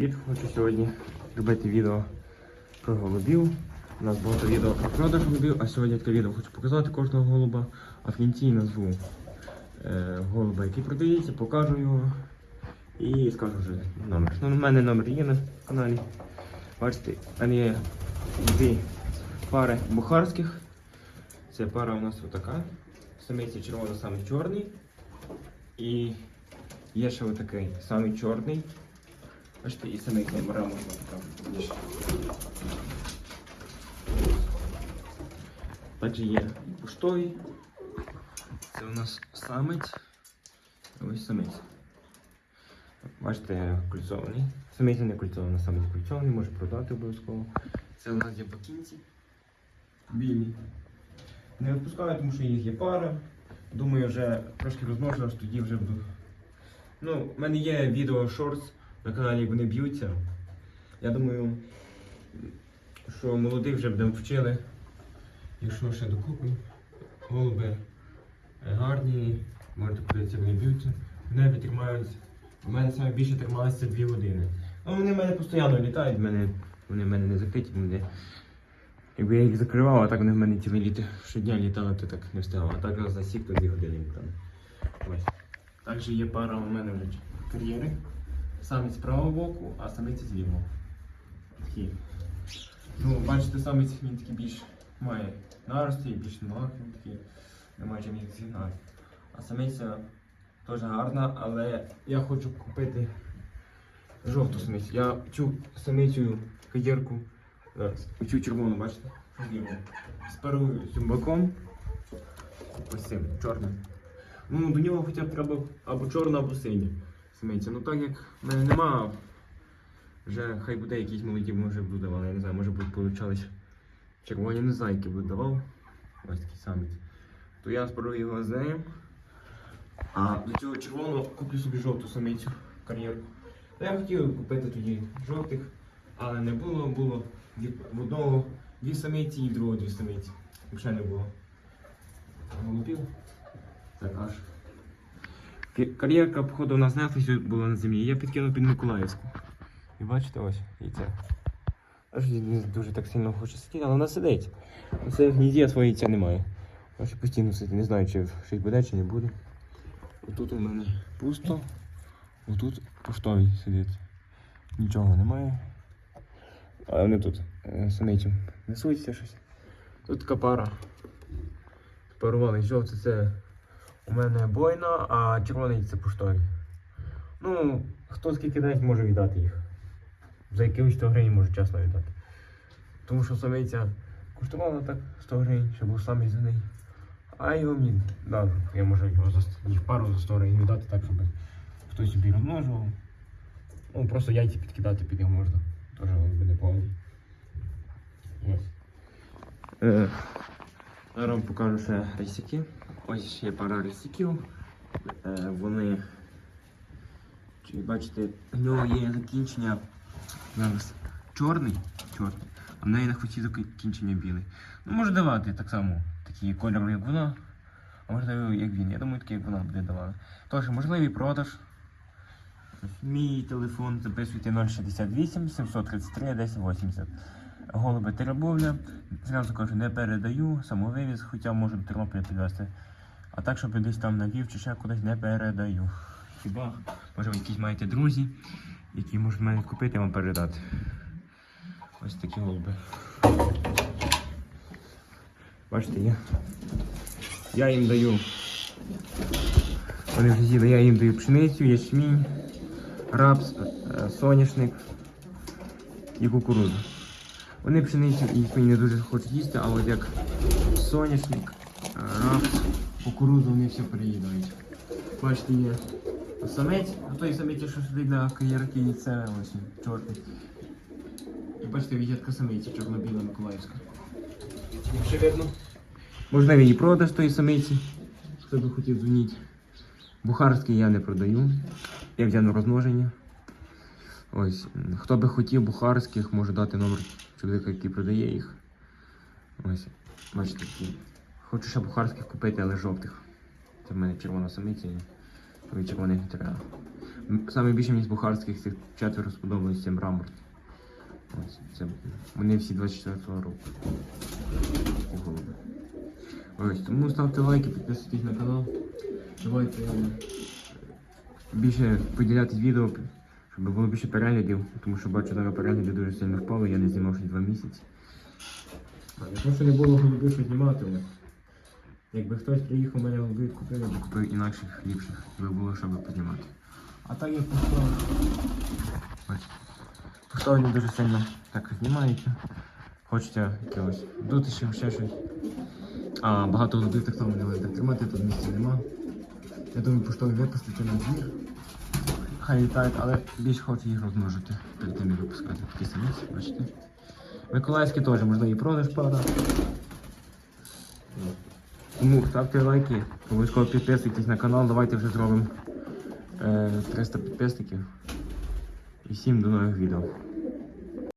Привіт, хочу сьогодні робити відео про голубів. У нас багато відео про продаж голубів, а сьогодні таке відео хочу показати кожного голуба, а в кінці назву е, голуба, який продається, покажу його і скажу вже номер. Ну, у мене номер є на каналі. Бачите, в мене є дві пари бухарських. Це пара у нас отака. Самиці червоно, самий чорний. І є ще отакий самий чорний. Бачите, і самих номера можна там більше. Є поштові. Це у нас самець. Ось самець. Бачите, кульцований. Самець не кульцований, самець кульцований, може продати обов'язково. Це у нас є бакінці. Білі. Не випускаю, тому що їх є пара. Думаю, вже трошки розмножу, аж тоді вже буду. Ну, в мене є відео шортс на каналі, вони б'ються. Я думаю, що молодих вже будемо вчили. Якщо ще докупи, голуби е, гарні, можете подивитися, вони б'ються. В небі тримаються. У мене саме більше трималися 2 години. Ну, вони в мене постійно літають, мене, вони в мене не закриті, вони. Якби я їх закривав, а так вони в мене ціле літо щодня літали, то так не встигав. А так раз за сік, то 2 години. Ось. Також є пара у мене вже кар'єри. Самець з правого боку, а самець з лівого. Такі. Ну, бачите, самець він такий більш має нарости, більш ног він такий, немає чим їх зігнати. А самиця теж гарна, але я хочу купити жовту самицю. Я цю самицю каєрку, зараз, червону, бачите? Спарую цим боком. Ось цим чорним. Ну, до нього хоча б треба або чорна, або синя самиця. Ну так як в мене нема, вже хай буде якісь молоді, може буду давали, я не знаю, може получались червоні, не знаю, які буду давав. Ось такий самець. То я спорую його з ним. А до цього червоного куплю собі жовту самицю кар'єрку. Я хотів купити тоді жовтих, але не було, було в одного дві самиці і в другого дві самиці. Взагалі не було. Голубів. Так аж. Кар'єрка, походу, у нас на ефесі була на землі. Я підкинув під Миколаївську. І бачите ось яйце. Аж не дуже так сильно хоче сидіти, але вона сидить. Це в гнізді, а немає. Ось постійно сидить. Не знаю, чи щось буде, чи не буде. Отут у мене пусто. Отут поштовий сидить. Нічого немає. А вони тут е, самицю несуться щось. Тут така пара. Парували жовте це у мене бойна, а червоний це поштовий. Ну, хто скільки дасть, може віддати їх. За якихось 100 гривень може чесно віддати. Тому що самиця коштувала так 100 гривень, щоб був самий за неї. А його мені дали. Я можу його за їх пару за 100 гривень віддати так, щоб хтось собі розмножував. Ну, просто яйця підкидати під нього можна. Теж він не повний. Ось. Е, Зараз вам покажу ще рисяки. Ось ще пара рисяків. Е, вони, чи бачите, в нього є закінчення зараз чорний, чорний, а в неї на хвості закінчення білий. Ну, може давати так само такий кольор, як вона, а можливо, як він. Я думаю, такий, як вона буде давати. Тож, можливий продаж. Мій телефон записуйте 068 733 1080. Голуби Теребовля. Зразу кажу, не передаю, самовивіз, хоча можу до Тернополя підвезти. А так, щоб десь там на Львів чи ще кудись не передаю. Хіба, може ви якісь маєте друзі, які можуть мене купити і вам передати. Ось такі голуби. Бачите, я, я їм даю. Вони вже з'їли, я їм даю пшеницю, ячмінь, рапс, е, соняшник і кукурудзу. Вони пшеницю і ячмінь не дуже хочуть їсти, а от як соняшник, рапс, кукурудзу вони все переїдають. Бачите, є самець, а той самець, що сидить на кар'єрки, це ось чорний. І бачите, вігітка самиці, чорно-біла Миколаївська. Якщо видно. Можливо, і продаж тої самиці. Хто би хотів дзвоніть. Бухарський я не продаю. Я взяв на розмноження. Ось. Хто би хотів бухарських, може дати номер чоловіка, який продає їх. Ось. Бачите. Хочу ще бухарських купити, але жовтих. Це в мене червона самиця. і червоних не треба. Саме більше мені з бухарських цих четверо сподобалось це мрамор. Ось, це, вони всі 24 року. Ось, тому ставте лайки, підписуйтесь на канал. Давайте е, більше поділяти відео, щоб було більше переглядів, тому що бачу, зараз перегляди дуже сильно впали, я не знімав ще два місяці. Не що не було що знімати, але якби хтось приїхав, мене голуби купив, я б купив інакших, ліпших, би було що би піднімати. А так як. Ось. Пустого не дуже сильно так знімається. Хочеться якогось дути ще, щось. А багато голубів так само не можна тримати, тут місця нема. Я думаю, поштові випустити на двір. Хай літають, але більш хочу їх розмножити перед тим як випускати такі самиці, бачите. Миколаївські теж можна і продаж пара. Тому ставте лайки, обов'язково підписуйтесь на канал, давайте вже зробимо е, 300 підписників. І всім до нових відео.